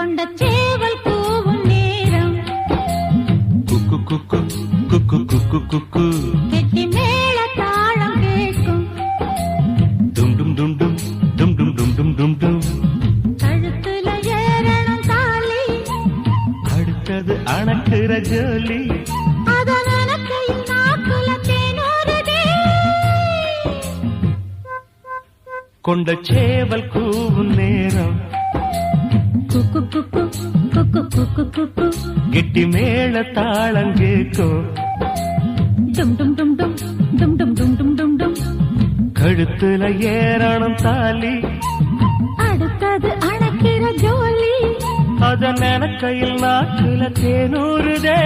கொண்ட சேவல் கூவும் நேரம். குக்கு குக்கு குக்கு குக்கு குக்கு. கெட்டி மேல தாளம் கேட்கும். டும் டும் டும் டும் டும் டும் டும் டும் டும் டும். கழுத்துல ஏறணும் தாலி. அடுத்தது அணக்குற ஜோலி. கொண்ட சேவல் கூவும் நேரம். குக்கு குக்கு குக்கு குக்கு குக்கு கெட்டி மேல தாளம் கேட்கும் டும் டும் டும் டும் டும் டும் டும் டும் டும் டும். கழுத்துல ஏறணும் தாலி. அடுத்தது அணக்கிற ஜோலி. அத நினைக்கையில் நாக்குல தேனூறுதே.